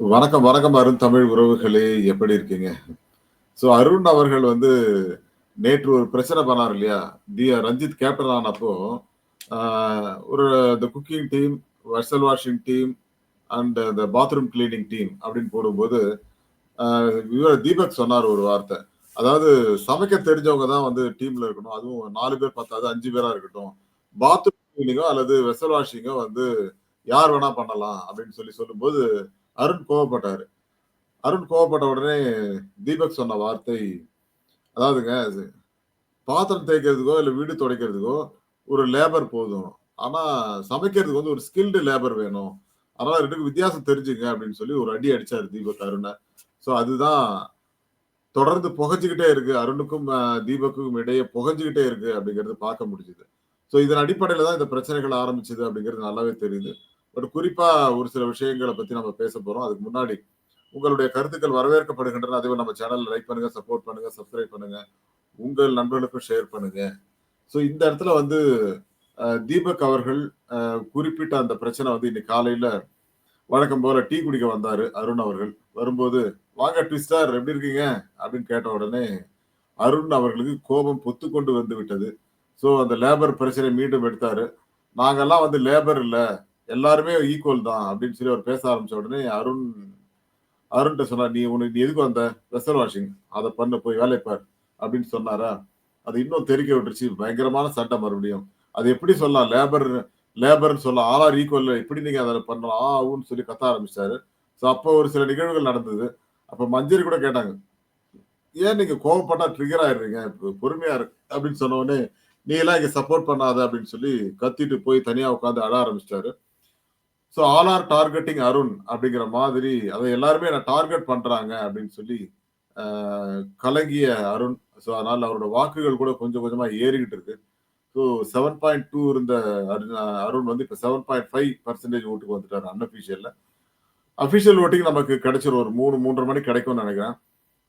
வணக்கம், வணக்கம் அருண் தமிழ் உறவுகளே! எப்படி இருக்கீங்க? ஸோ அருண் அவர்கள் வந்து நேற்று ஒரு பிரச்சனை பண்ணார் இல்லையா? தி ரஞ்சித் கேப்டன் ஆனப்போ, ஒரு இந்த cooking team, vessel washing team and இந்த பாத்ரூம் கிளீனிங் டீம் அப்படின்னு போடும்போது, இவர் தீபக் சொன்னாரு ஒரு வார்த்தை. அதாவது சமைக்க தெரிஞ்சவங்க தான் வந்து டீம்ல இருக்கணும். அதுவும் நாலு பேர் பத்தாது அஞ்சு பேரா இருக்கட்டும். பாத்ரூம் கிளீனிங்கோ அல்லது வெசல் வாஷிங்கோ வந்து யார் வேணா பண்ணலாம் அப்படின்னு சொல்லி சொல்லும்போது, அருண் கோவப்பட்டாரு. அருண் கோவப்பட்ட உடனே தீபக் சொன்ன வார்த்தை, அதாவதுங்க அது பாத்திரம் தேய்க்கிறதுக்கோ, இல்லை வீடு துடைக்கிறதுக்கோ ஒரு லேபர் போதும். ஆனால் சமைக்கிறதுக்கு வந்து ஒரு ஸ்கில்டு லேபர் வேணும். அதனால 2க்கும் வித்தியாசம் தெரிஞ்சுங்க அப்படின்னு சொல்லி ஒரு அடி அடிச்சாரு தீபக் அருணை ஸோ அதுதான் தொடர்ந்து புகைஞ்சுகிட்டே இருக்கு. அருணுக்கும் தீபக்கும் தீபக்குக்கும் இடையே புகைஞ்சுகிட்டே இருக்கு அப்படிங்கிறது பார்க்க முடிஞ்சுது ஸோ இதன் அடிப்படையில் தான் இந்த பிரச்சனைகள் ஆரம்பிச்சது அப்படிங்கிறது நல்லாவே தெரியுது. பட் குறிப்பாக ஒரு சில விஷயங்களை பற்றி நம்ம பேச போகிறோம் அதுக்கு முன்னாடி உங்களுடைய கருத்துக்கள் வரவேற்கப்படுகின்றன. அதே நம்ம சேனலில் லைக் பண்ணுங்கள் சப்போர்ட் பண்ணுங்கள் சப்ஸ்கிரைப் பண்ணுங்கள் உங்கள் நண்பர்களுக்கும் ஷேர் பண்ணுங்கள் ஸோ இந்த இடத்துல வந்து தீபக் அவர்கள் குறிப்பிட்ட அந்த பிரச்சனை வந்து இன்னைக்கு காலையில் வழக்கம் போல டீ குடிக்க வந்தாரு அருண் அவர்கள். வரும்போது, "வாங்க ட்விஸ்டர் எப்படி இருக்கீங்க?" அப்படின்னு கேட்ட உடனே, அருண் அவர்களுக்கு கோபம் பொத்துக்கொண்டு வந்து விட்டது. ஸோ அந்த லேபர் பிரச்சனை மீண்டும் எடுத்தாரு. நாங்கெல்லாம் வந்து லேபர் இல்லை எல்லாருமே ஈக்குவல் தான்." அப்படின்னு சொல்லி அவர் பேச ஆரம்பிச்ச உடனே அருண் அருண்கிட்ட சொன்னார், "நீ உனக்கு நீ எதுக்கு வந்த? Vessel washing. அதை பண்ண போய் வேலைப்பார் அப்படின்னு சொன்னாரா, அது இன்னும் தெறிக்க விட்டுருச்சு. பயங்கரமான சண்டை மறுபடியும். அது எப்படி சொல்லலாம்? லேபர் லேபர்னு சொல்லலாம். ஆல் ஆர் ஈக்குவல் எப்படி நீங்கள் அதில் பண்ணலாம்? ஆ, சொல்லி கத்த ஆரம்பிச்சாரு ஸோ அப்போ ஒரு சில நிகழ்வுகள் நடந்தது. அப்போ மஞ்சரி கூட கேட்டாங்க. "ஏன் நீங்கள் கோவப்பட்டா ட்ரிகர் ஆயிடுறீங்க? பொறுமையா இரு." அப்படின்னு சொன்ன உடனே, "நீ எல்லாம் இங்க சப்போர்ட் பண்ணாத." அப்படின்னு சொல்லி கத்திட்டு போய் தனியா உட்காந்து அழ ஆரம்பிச்சிட்டாரு so all are targeting Arun அப்படிங்கிற மாதிரி, அதை எல்லாருமே என்ன டார்கெட் பண்றாங்க அப்படின்னு சொல்லி கலங்கிய அருண். ஸோ அதனால அவரோட வாக்குகள் கூட கொஞ்சம் கொஞ்சமா ஏறிக்கிட்டு இருக்கு. ஸோ 7.2 இருந்த அருண் அருண் வந்து இப்ப 7.5% ஓட்டுக்கு வந்துட்டாரு அன்அஃபிஷியல்ல. அஃபிஷியல் ஓட்டிங் நமக்கு கிடைச்சிரும். ஒரு மூணு மூன்றரை மணி கிடைக்கும்னு நினைக்கிறேன்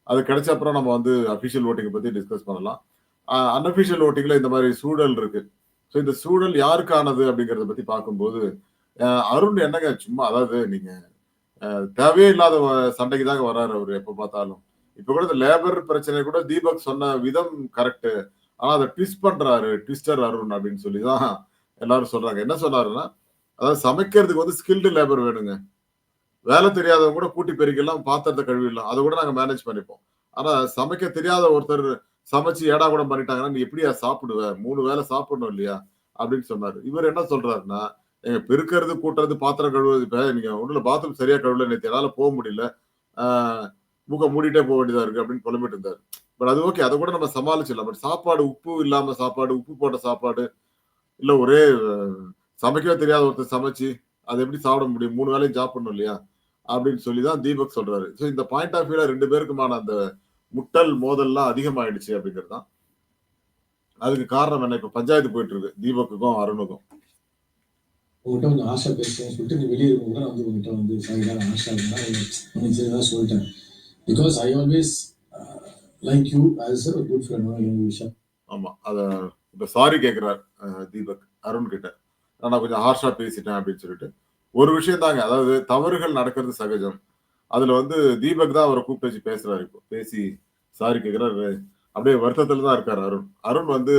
அது கிடைச்ச அப்புறம் நம்ம வந்து அஃபிஷியல் ஓட்டிங்கை பத்தி டிஸ்கஸ் பண்ணலாம். அ அன்அஃபிஷியல் இந்த மாதிரி சூழல் இருக்கு. ஸோ இந்த சூழல் யாருக்கானது அப்படிங்கிறத பத்தி பார்க்கும்போது, அருண் என்னங்க சும்மா அதாவது நீங்க தேவையே இல்லாத சண்டைக்கு தாங்க வர்றாரு அவர் எப்ப பார்த்தாலும். இப்ப கூட இந்த லேபர் பிரச்சனை கூட தீபக் சொன்ன விதம் கரெக்ட்டு. ஆனா அதை ட்விஸ்ட் பண்றாரு. ட்விஸ்டர் அருண் அப்படின்னு சொல்லி தான் எல்லாரும் சொல்றாங்க. என்ன சொன்னாருன்னா, அதாவது சமைக்கிறதுக்கு வந்து ஸ்கில்டு லேபர் வேணுங்க. வேலை தெரியாதவங்க கூட கூட்டி பெருக்கிடலாம், பாத்திரத்த கழுவிடலாம். அதை கூட நாங்க மேனேஜ் பண்ணிப்போம். ஆனா சமைக்க தெரியாத ஒருத்தர் சமைச்சு கூட பண்ணிட்டாங்கன்னா, "நீ எப்படியா சாப்பிடுவ? மூணு வேளை சாப்பிடணும் இல்லையா?" அப்படின்னு சொன்னாரு. இவர் என்ன சொல்றாருன்னா, எங்க பெருக்கிறது கூட்டுறது, பாத்திரம் கழுவுறது இப்ப நீங்க ஒண்ணுல பாத்ரூம் சரியா கழுவல நேற்று என்னால போக முடியல. ஆ மூக்க மூடிட்டே போக வேண்டியதா இருக்கு." அப்படின்னு புலம்பிட்டு இருந்தாரு. பட் அது ஓகே. அதை கூட நம்ம சமாளிச்சிடலாம். பட் சாப்பாடு உப்பு இல்லாம சாப்பாடு, உப்பு போட்ட சாப்பாடு, இல்ல ஒரே சமைக்கவே தெரியாத ஒருத்தர் சமைச்சு, அதை எப்படி சாப்பிட முடியும்? மூணு வேலையும் சாப்பிடணும் இல்லையா? அப்படின்னு சொல்லி தான் தீபக் சொல்றாரு. ஸோ இந்த பாயிண்ட் ஆஃப் வியூல ரெண்டு பேருக்குமான அந்த முட்டல், மோதல்லாம் அதிகமாயிடுச்சு அப்படிங்கிறது தான். அதுக்கு காரணம் என்ன? இப்ப பஞ்சாயத்து போயிட்டு இருக்கு. தீபக்குக்கும், அருணுக்கும். உன்கிட்ட கொஞ்சம் பேசுறேன்னு சொல்லிட்டு நீ வெளியே இருக்கும் நான் வந்து உங்ககிட்ட வந்து ஹார்ஷா இருந்தா உனக்கு சரிதான் சொல்லிட்டேன் because I always like you as a good friend விஷயம் ஆமா. அத இப்ப சாரி கேட்கிறார் அ தீபக் அருண் கிட்ட. நான் கொஞ்சம் ஹார்ஷா பேசிட்டேன் அப்படின்னு சொல்லிட்டு. ஒரு விஷயம் தாங்க. அதாவது தவறுகள் நடக்கிறது சகஜம். அதுல வந்து தீபக் தான் அவரை கூப்பிட்டு வச்சு பேசுறாரு இப்போ. பேசி சாரி கேட்கிறாரு. அப்படியே வருத்தத்துல தான் இருக்காரு அருண். அருண் வந்து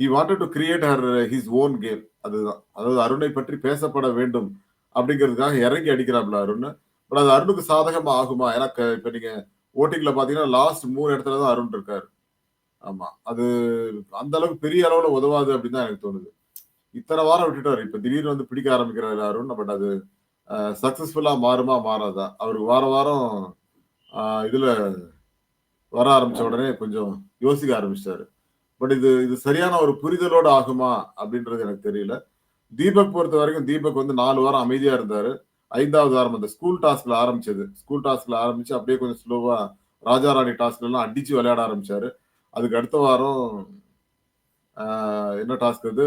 he wanted to create her his own game. அதுதான். அதாவது அருணை பற்றி பேசப்பட வேண்டும் அப்படிங்கிறதுக்காக இறங்கி அடிக்கிறாப்ல அருண். பட் அது அருணுக்கு சாதகமா ஆகுமா? ஏன்னா க இப்ப நீங்க ஓட்டிங்ல பார்த்தீங்கன்னா, லாஸ்ட் மூணு இடத்துல தான் அருண் இருக்காரு. ஆமா. அது அந்த அளவுக்கு பெரிய அளவுல உதவாது அப்படின்னு தான் எனக்கு தோணுது. இத்தனை வாரம் விட்டுட்டாரு. இப்ப திடீர்னு வந்து பிடிக்க ஆரம்பிக்கிறாரு அருண். பட் அது சக்ஸஸ்ஃபுல்லாக மாறுமா? மாறாதா? அவருக்கு வாரம் வாரம் இதில் வர ஆரம்பித்த உடனே கொஞ்சம் யோசிக்க ஆரம்பிச்சிட்டாரு பட் இது இது சரியான ஒரு புரிதலோடு ஆகுமா? அப்படின்றது எனக்கு தெரியல. தீபக் பொறுத்த வரைக்கும் தீபக் வந்து நாலு வாரம் அமைதியாக இருந்தார் ஐந்தாவது வாரம் அந்த ஸ்கூல் டாஸ்க்ல ஆரம்பிச்சது. ஸ்கூல் டாஸ்க்ல ஆரம்பிச்சு அப்படியே கொஞ்சம் ஸ்லோவா ராஜா ராணி டாஸ்க்லலாம் அடிச்சு விளையாட ஆரம்பிச்சாரு. அதுக்கு அடுத்த வாரம் என்ன டாஸ்க் அது?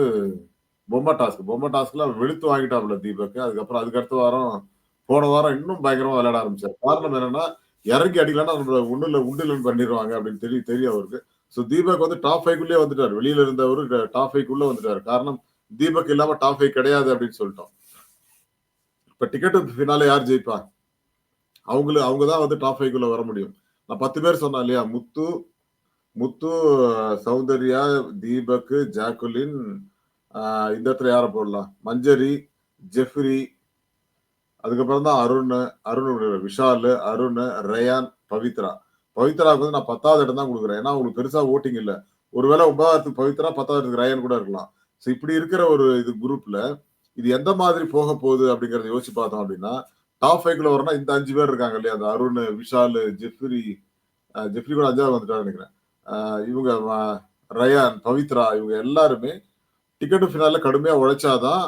பொம்மை டாஸ்க். பொம்மை டாஸ்க்ல வெளுத்து வாங்கிட்டாப்ல தீபக். அதுக்கப்புறம் அதுக்கு அடுத்த வாரம் போன வாரம் இன்னும் பயங்கரமா விளையாட ஆரம்பிச்சார் காரணம் என்னன்னா, இறங்கி அடிக்கலன்னா நம்மள ஒண்ணும் உண்டுலன்னு பண்ணிடுவாங்க பண்ணிருவாங்க அப்படின்னு தெரியும் தெரியும் அவருக்கு. ஸோ தீபக் வந்து டாப் 5 வந்துட்டார் வந்துட்டாரு. வெளியில இருந்தவரு டாப் 5 வந்துட்டார் வந்துட்டாரு. காரணம் தீபக் இல்லாம டாப் ஃபைவ் கிடையாது அப்படின்னு சொல்லிட்டோம் இப்ப டிக்கெட் ஃபினால யார் ஜெயிப்பா அவங்களு அவங்க தான் வந்து டாப் ஃபைவ்க்குள்ள வர முடியும் நான் பத்து பேர் சொன்னேன் இல்லையா முத்து முத்து சௌந்தர்யா தீபக் ஜாக்குலின் இந்த இடத்துல யாரை போடலாம்? மஞ்சரி ஜெஃப்ரி அதுக்கப்புறம் தான் அருண் அருண் விஷால் அருண் ரயான் பவித்ரா. பவித்ராவுக்கு வந்து நான் பத்தாவது இடம் தான் கொடுக்குறேன். ஏன்னா உங்களுக்கு பெருசா ஓட்டிங் இல்லை. ஒருவேளை ஒன்பதாயிரத்துக்கு பவித்ரா பத்தாயிரத்துக்கு ரயான் கூட இருக்கலாம். ஸோ இப்படி இருக்கிற ஒரு இது குரூப்ல இது எந்த மாதிரி போக போகுது அப்படிங்கறத யோசிச்சு பார்த்தோம் அப்படின்னா டாப் ஃபைவ்ல வரணும் இந்த அஞ்சு பேர் இருக்காங்க இல்லையா? அந்த அருண் விஷால் ஜெஃப்ரி ஜெஃப்ரி கூட அஞ்சாவது வந்துட்டாரு நினைக்கிறேன். இவங்க ரயான் பவித்ரா இவங்க எல்லாருமே டிக்கெட் ஃபினால கடுமையாக உழைச்சாதான்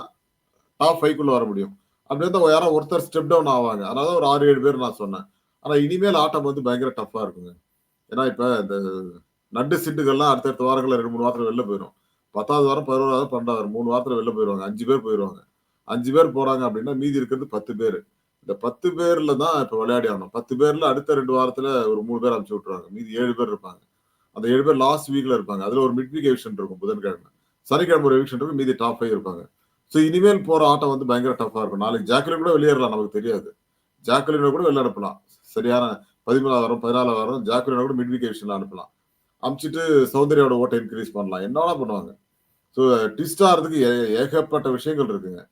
டாப் ஃபைவ்க்குள்ள வர முடியும். அப்படி இருந்தால் யாரோ ஒருத்தர் ஸ்டெப் டவுன் ஆவாங்க. அதனால ஒரு ஆறு ஏழு பேர் நான் சொன்னேன். ஆனால் இனிமேல் ஆட்டம் வந்து பயங்கர டஃப்பாக இருக்குங்க. ஏன்னா இப்போ இந்த நண்டு சிட்டுகள்லாம் அடுத்தடுத்த வாரங்களில் ரெண்டு மூணு வாரத்தில் வெளில போயிடும் பத்தாவது வாரம் பதினோராவது பன்னெண்டாவது வாரம் மூணு வாரத்தில் வெளில போயிடுவாங்க. அஞ்சு பேர் போயிடுவாங்க. அஞ்சு பேர் போகிறாங்க அப்படின்னா மீதி இருக்கிறது பத்து பேர். இந்த பத்து பேரில் தான் இப்போ விளையாடி ஆகணும். பத்து பேரில் அடுத்த ரெண்டு வாரத்தில் ஒரு மூணு பேர் அனுப்பிச்சு விட்ருவாங்க மீதி ஏழு பேர் இருப்பாங்க. அந்த ஏழு பேர் லாஸ்ட் வீக்கில் இருப்பாங்க. அதில் ஒரு மிட் வீக் எவிஷன் இருக்கும் புதன்கிழமை. சனிக்கிழமை ஒரு எவிக்ஷன் இருக்கும் மீதி டாப் ஃபைவ் இருப்பாங்க. ஸோ இனிமேல் போகிற ஆட்டம் வந்து பயங்கர டஃப்பாக இருக்கும். நாளைக்கு ஜாக்கலின் கூட வெளியேறலாம் நமக்கு தெரியாது. ஜாக்கலினோட கூட வெளில அனுப்பலாம். சரியான பதிமூணாவது வாரம் பதினாலாவது வாரம் ஜாக்கலினோட கூட மிட் வீக் அனுப்பலாம். அனுப்பிச்சிட்டு சௌந்தர்யாவோட ஓட்டை இன்க்ரீஸ் பண்ணலாம். என்ன பண்ணுவாங்க? ஸோ ட்விஸ்ட் ஆகிறதுக்கு ஏ- ஏகப்பட்ட விஷயங்கள் இருக்குங்க.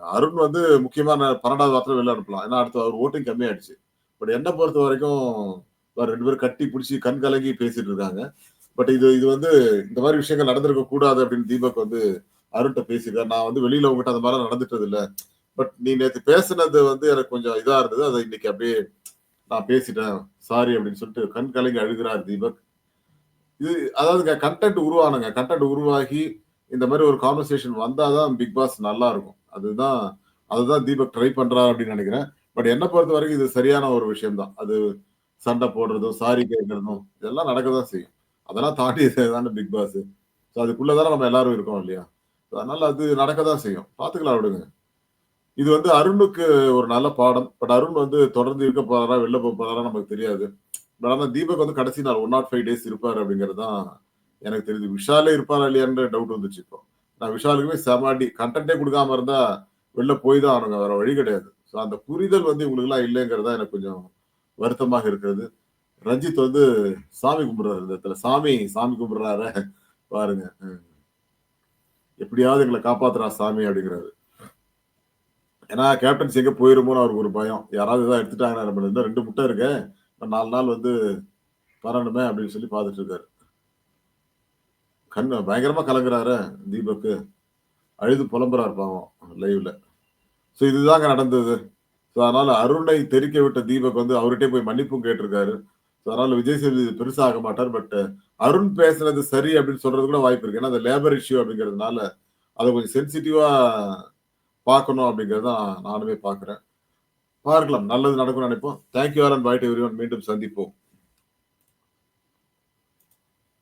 அருண் வந்து முக்கியமான பன்னெண்டாவது வாரத்தில் வெளில அனுப்பலாம். ஏன்னா அடுத்து அவர் ஓட்டிங் கம்மியாயிடுச்சு. பட் என்னை பொறுத்த வரைக்கும் ரெண்டு பேரும் கட்டி பிடிச்சி கண் கலங்கி பேசிட்டு இருக்காங்க. பட் இது இது வந்து இந்த மாதிரி விஷயங்கள் நடந்திருக்க கூடாது அப்படின்னு தீபக் வந்து அருண்கிட்ட பேசியிருக்காரு. நான் வந்து வெளியில உங்ககிட்ட அந்த மாதிரி நடந்துட்டது இல்லை பட் நீ நேற்று பேசுனது வந்து எனக்கு கொஞ்சம் இதா இருந்தது. அதை இன்னைக்கு அப்படியே நான் பேசிட்டேன். சாரி அப்படின்னு சொல்லிட்டு கண் கலங்கி அழுகிறார் தீபக். இது அதாவது கண்டென்ட் உருவானுங்க. கண்டென்ட் உருவாகி இந்த மாதிரி ஒரு கான்வர்சேஷன் வந்தாதான் பிக் பாஸ் நல்லா இருக்கும் அதுதான் அதுதான் தீபக் ட்ரை பண்றாரு அப்படின்னு நினைக்கிறேன். பட் என்னை பொறுத்த வரைக்கும் இது சரியான ஒரு விஷயம் தான் அது சண்டை போடுறதும் சாரி கேட்கறதும் இதெல்லாம் நடக்க தான் செய்யும். அதெல்லாம் தாண்டி தானே பிக் பாஸ் ஸோ அதுக்குள்ளதானே நம்ம எல்லாரும் இருக்கோம் இல்லையா? அதனால அது நடக்க தான் செய்யும். பார்த்துக்கலாம் விடுங்க. இது வந்து அருணுக்கு ஒரு நல்ல பாடம். பட் அருண் வந்து தொடர்ந்து இருக்க போறாரா வெளில போக போறாரா நமக்கு தெரியாது. பட் ஆனால் தீபக் வந்து கடைசி நாள் ஒன் நாட் ஃபைவ் டேஸ் இருப்பார் அப்படிங்கிறது தான் எனக்கு தெரியுது. விஷாலே இருப்பாரா இல்லையான்ற டவுட் வந்துச்சு இப்போ. நான் விஷாலுக்குமே செமாடி கண்டென்ட்டே கொடுக்காம இருந்தா வெளில போய் தான் ஆனுங்க வேற வழி கிடையாது. ஸோ அந்த புரிதல் வந்து இவங்களுக்குலாம் இல்லைங்கிறதா எனக்கு கொஞ்சம் வருத்தமாக இருக்கிறது. ரஞ்சித் வந்து சாமி கும்பிடுறாரு இந்த இடத்துல. சாமி சாமி கும்பிடுறாரு. பாருங்க. எப்படியாவது எங்களை காப்பாத்துறா சாமி அப்படிங்கிறாரு. ஏன்னா கேப்டன்ஸ் எங்க போயிருமோன்னு அவருக்கு ஒரு பயம். யாராவது இதாக எடுத்துட்டாங்கன்னா நம்ம இன்னும் ரெண்டு முட்டை இருக்கு இப்போ நாலு நாள் வந்து பரணுமே அப்படின்னு சொல்லி பார்த்துட்டு இருக்காரு. கண்ணு பயங்கரமா கலங்குறாரு தீபக்கு. அழுது புலம்புறாரு பாவம் லைவ்ல ஸோ இதுதாங்க நடந்தது. ஸோ அதனால அருணை தெரிக்க விட்ட தீபக் வந்து அவர்கிட்டே போய் மன்னிப்பும் கேட்டிருக்காரு. அதனால விஜய் சேதுபதி பெருசாக மாட்டார் பட் uh, அருண் பேசுனது சரி அப்படின்னு சொல்றது கூட வாய்ப்பு இருக்கு. ஏன்னா அந்த லேபர் இஷ்யூ அப்படிங்கிறதுனால அதை கொஞ்சம் சென்சிட்டிவா பார்க்கணும் அப்படிங்கிறத நானுமே பார்க்குறேன். பார்க்கலாம். நல்லது நடக்கும்னு நினைப்போம். தேங்க்யூ ஆர் அண்ட் பாய்ட் எவ்ரி மீண்டும் சந்திப்போம்.